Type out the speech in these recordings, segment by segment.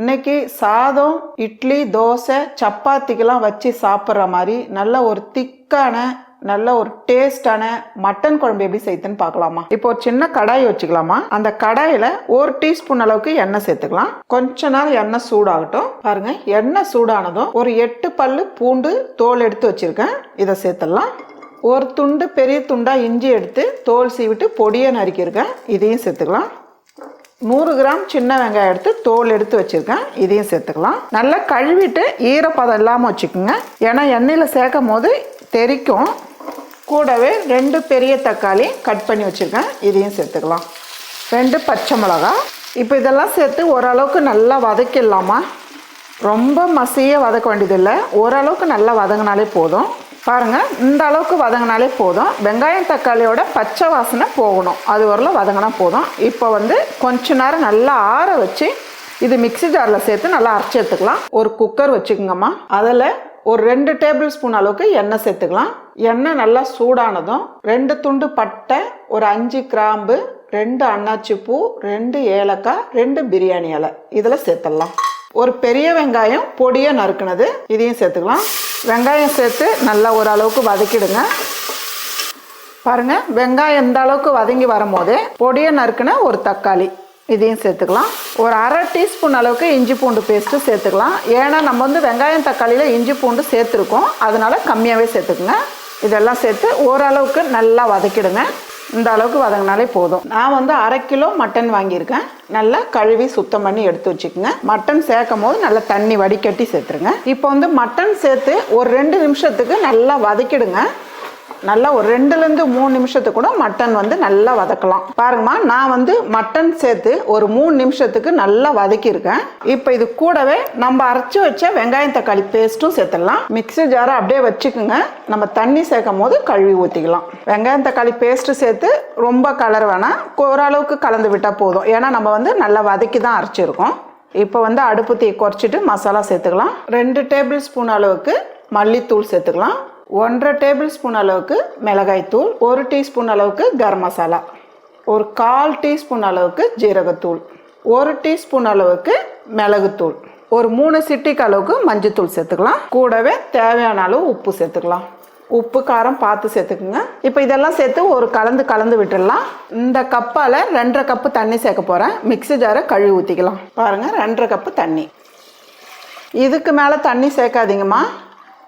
இன்னைக்கு சாதம் இட்லி தோசை சப்பாத்திக்கெல்லாம் வச்சு சாப்பிட்ற மாதிரி நல்ல ஒரு திக்கான நல்ல ஒரு டேஸ்டான மட்டன் குழம்பு எப்படி செய்யுதுன்னு பார்க்கலாமா? இப்போ ஒரு சின்ன கடாய் வச்சுக்கலாமா? அந்த கடாயில் ஒரு டீஸ்பூன் அளவுக்கு எண்ணெய் சேர்த்துக்கலாம். கொஞ்ச நேரம் எண்ணெய் சூடாகட்டும். பாருங்க எண்ணெய் சூடானதும் ஒரு எட்டு பல்லு பூண்டு தோல் எடுத்து வச்சிருக்கேன். இதை சேர்த்துடலாம். ஒரு துண்டு பெரிய துண்டா இஞ்சி எடுத்து தோல் சீவிட்டு பொடியை நறுக்கியிருக்கேன். இதையும் சேர்த்துக்கலாம். நூறு கிராம் சின்ன வெங்காயம் எடுத்து தோல் எடுத்து வச்சுருக்கேன். இதையும் சேர்த்துக்கலாம். நல்லா கழுவிட்டு ஈரப்பதம் இல்லாமல் வச்சுக்கோங்க. ஏன்னா எண்ணெயில் சேர்க்கும் போது தெறிக்கும் கூடவே ரெண்டு பெரிய தக்காளி கட் பண்ணி வச்சுருக்கேன். இதையும் சேர்த்துக்கலாம். ரெண்டு பச்சை மிளகா. இப்போ இதெல்லாம் சேர்த்து ஓரளவுக்கு நல்லா வதக்கிடலாமா? ரொம்ப மசியாக வதக்க வேண்டியதில்லை. ஓரளவுக்கு நல்லா வதங்கினாலே போதும். பாருங்கள் இந்த அளவுக்கு வதங்கினாலே போதும். வெங்காயம் தக்காளியோட பச்சை வாசனை போகணும். அது வரல வதங்கினா போதும். இப்போ வந்து கொஞ்ச நேரம் நல்லா ஆற வச்சு இது மிக்ஸி ஜாரில் சேர்த்து நல்லா அரைச்சி எடுத்துக்கலாம். ஒரு குக்கர் வச்சுக்கோங்கம்மா. அதில் ஒரு ரெண்டு டேபிள் ஸ்பூன் அளவுக்கு எண்ணெய் சேர்த்துக்கலாம். எண்ணெய் நல்லா சூடானதும் ரெண்டு துண்டு பட்டை ஒரு அஞ்சு கிராம்பு ரெண்டு அன்னாச்சி பூ ரெண்டு ஏலக்காய் ரெண்டு பிரியாணி இலை. இதில் சேர்த்துடலாம். ஒரு பெரிய வெங்காயம் பொடியை நறுக்குனது இதையும் சேர்த்துக்கலாம். வெங்காயம் சேர்த்து நல்லா ஓரளவுக்கு வதக்கிடுங்க. பாருங்கள் வெங்காயம் இந்த அளவுக்கு வதங்கி வரும்போது பொடியை நறுக்குன ஒரு தக்காளி. இதையும் சேர்த்துக்கலாம். ஒரு அரை டீஸ்பூன் அளவுக்கு இஞ்சி பூண்டு பேஸ்ட்டு சேர்த்துக்கலாம். ஏன்னா நம்ம வந்து வெங்காயம் தக்காளியில் இஞ்சி பூண்டு சேர்த்துருக்கோம். அதனால கம்மியாகவே சேர்த்துக்குங்க. இதெல்லாம் சேர்த்து ஓரளவுக்கு நல்லா வதக்கிடுங்க. இந்த அளவுக்கு வதங்கினாலே போதும். நான் வந்து அரை கிலோ மட்டன் வாங்கியிருக்கேன். நல்லா கழுவி சுத்தம் பண்ணி எடுத்து வச்சுக்கோங்க. மட்டன் சேர்க்கும் போது நல்லா தண்ணி வடிகட்டி சேர்த்துருங்க. இப்போ வந்து மட்டன் சேர்த்து ஒரு ரெண்டு நிமிஷத்துக்கு நல்லா வதக்கிடுங்க. நல்லா ஒரு ரெண்டுலேருந்து மூணு நிமிஷத்துக்கு கூட மட்டன் வந்து நல்லா வதக்கலாம். பாருங்கம்மா நான் வந்து மட்டன் சேர்த்து ஒரு மூணு நிமிஷத்துக்கு நல்லா வதக்கியிருக்கேன். இப்போ இது கூடவே நம்ம அரைச்சி வச்ச வெங்காயம் தக்காளி பேஸ்ட்டும் சேர்த்துடலாம். மிக்ஸி ஜாரை அப்படியே வச்சுக்கோங்க. நம்ம தண்ணி சேர்க்கும் போது கழுவி ஊற்றிக்கலாம் வெங்காயம் தக்காளி பேஸ்ட்டு சேர்த்து ரொம்ப கலர் வேணாம். ஓரளவுக்கு கலந்து விட்டால் போதும். ஏன்னா நம்ம வந்து நல்லா வதக்கி தான் அரைச்சிருக்கோம். இப்போ வந்து அடுப்பு தீ குறைச்சிட்டு மசாலா சேர்த்துக்கலாம். ரெண்டு டேபிள் ஸ்பூன் அளவுக்கு மல்லித்தூள் சேர்த்துக்கலாம். ஒன்றரை டேபிள் ஸ்பூன் அளவுக்கு மிளகாய்த்தூள் ஒரு டீஸ்பூன் அளவுக்கு கரம் மசாலா ஒரு கால் டீஸ்பூன் அளவுக்கு ஜீரகத்தூள் ஒரு டீஸ்பூன் அளவுக்கு மிளகுத்தூள் ஒரு மூணு சிட்டிக்கு அளவுக்கு மஞ்சத்தூள் சேர்த்துக்கலாம். கூடவே தேவையான அளவு உப்பு சேர்த்துக்கலாம். உப்பு காரம் பார்த்து சேர்த்துக்குங்க. இப்போ இதெல்லாம் சேர்த்து ஒரு கலந்து கலந்து விட்டுடலாம். இந்த கப்பால் ரெண்டரை கப்பு தண்ணி சேர்க்க போகிறேன் மிக்ஸி ஜாரை கழுவி ஊற்றிக்கலாம் பாருங்கள் ரெண்டரை கப்பு தண்ணி. இதுக்கு மேலே தண்ணி சேர்க்காதீங்கம்மா.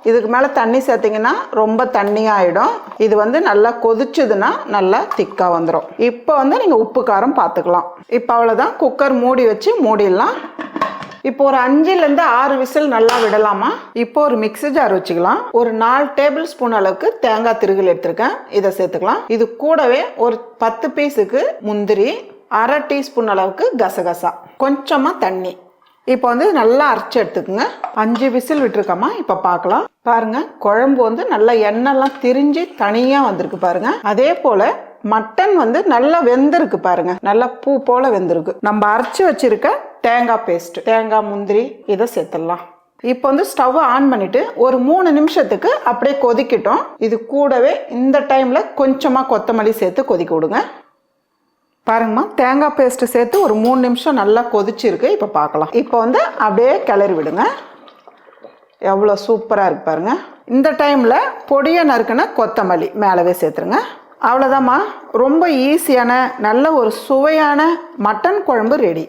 இதுக்கு மேலே தண்ணி சேர்த்திங்கன்னா ரொம்ப தண்ணியாகிடும் இது வந்து நல்லா கொதிச்சதுன்னா நல்லா திக்காக வந்துடும் இப்போ வந்து நீங்கள் உப்பு காரம் பார்த்துக்கலாம் இப்போ அவ்வளோதான் குக்கர் மூடி வச்சு மூடிடலாம். இப்போ ஒரு அஞ்சுலேருந்து ஆறு விசில் நல்லா விடலாமா? இப்போ ஒரு மிக்ஸி ஜார் வச்சுக்கலாம். ஒரு நாலு டேபிள் ஸ்பூன் அளவுக்கு தேங்காய் திருகல் எடுத்திருக்கேன். இதை சேர்த்துக்கலாம். இது கூடவே ஒரு பத்து பீஸுக்கு முந்திரி அரை டீஸ்பூன் அளவுக்கு கசகசா. கொஞ்சமாக தண்ணி. இப்போ வந்து நல்லா அரைச்சி எடுத்துக்கோங்க. அஞ்சு விசில் விட்டுருக்கோமா? இப்போ பார்க்கலாம். பாருங்க குழம்பு வந்து நல்லா எண்ணெய்லாம் திரிஞ்சு தனியாக வந்திருக்கு பாருங்க. அதே போல் மட்டன் வந்து நல்லா வெந்திருக்கு பாருங்க. நல்லா பூ போல வெந்திருக்கு. நம்ம அரைச்சி வச்சிருக்க தேங்காய் பேஸ்ட் தேங்காய் முந்திரி இதை சேர்த்துடலாம். இப்போ வந்து ஸ்டவ் ஆன் பண்ணிட்டு ஒரு மூணு நிமிஷத்துக்கு அப்படியே கொதிக்கட்டும். இது கூடவே இந்த டைம்ல கொஞ்சமா கொத்தமல்லி சேர்த்து கொதிக்க விடுங்க. பாருங்கம்மா தேங்காய் பேஸ்ட்டு சேர்த்து ஒரு மூணு நிமிஷம் நல்லா கொதிச்சிருக்கு. இப்போ பார்க்கலாம். இப்போ வந்து அப்படியே கிளறி விடுங்க. எவ்வளோ சூப்பராக இருக்கு பாருங்க. இந்த டைமில் பொடியை நறுக்குன்னா கொத்தமல்லி மேலவே சேர்த்துருங்க. அவ்வளோதாம்மா ரொம்ப ஈஸியான நல்ல ஒரு சுவையான மட்டன் குழம்பு ரெடி